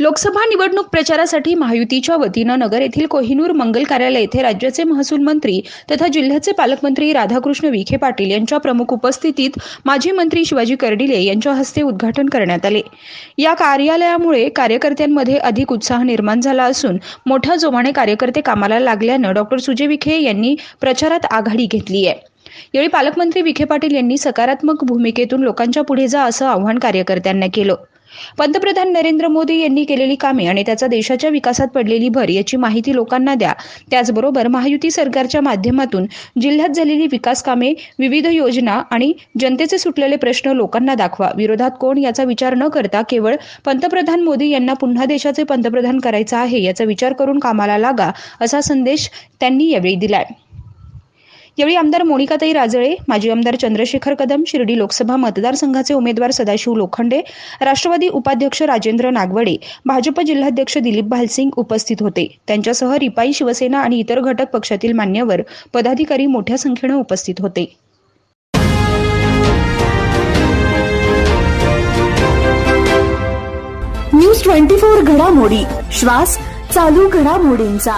लोकसभा निवडणूक प्रचारासाठी महायुतीच्या वतीनं नगर येथील कोहिनूर मंगल कार्यालय येथे राज्याचे महसूल मंत्री तथा जिल्ह्याचे पालकमंत्री राधाकृष्ण विखे पाटील यांच्या प्रमुख उपस्थितीत माजी मंत्री शिवाजी कर्डिले यांच्या हस्ते उद्घाटन करण्यात आले. या कार्यालयामुळे कार्यकर्त्यांमध्ये अधिक उत्साह निर्माण झाला असून मोठ्या जोमाने कार्यकर्ते कामाला लागल्यानं डॉक्टर सुजय विखे यांनी प्रचारात आघाडी घेतली आहे. यावेळी पालकमंत्री विखे पाटील यांनी सकारात्मक भूमिकेतून लोकांच्या पुढे जा असं आव्हान कार्यकर्त्यांना केलं. पंतप्रधान नरेंद्र मोदी यांनी केलेली कामे आणि त्याचा देशाच्या विकासात पडलेली भर याची माहिती लोकांना द्या. त्याचबरोबर महायुती सरकारच्या माध्यमातून जिल्ह्यात झालेली विकास कामे विविध योजना आणि जनतेचे सुटलेले प्रश्न लोकांना दाखवा. विरोधात कोण याचा विचार न करता केवळ पंतप्रधान मोदी यांना पुन्हा देशाचे पंतप्रधान करायचं आहे याचा विचार करून कामाला लागा असा संदेश त्यांनी यावेळी दिलाय. यावेळी आमदार मोनिकाताई राजळे माजी आमदार चंद्रशेखर कदम शिर्डी लोकसभा मतदारसंघाचे उमेदवार सदाशिव लोखंडे राष्ट्रवादी उपाध्यक्ष राजेंद्र नागवडे भाजप जिल्हाध्यक्ष दिलीप भालसिंग उपस्थित होते. त्यांच्यासह रिपाई शिवसेना आणि इतर घटक पक्षातील मान्यवर पदाधिकारी मोठ्या संख्येनं उपस्थित होते. न्यूज ट्वेंटी फोर घडामोडी श्वास चालू घडामोडींचा.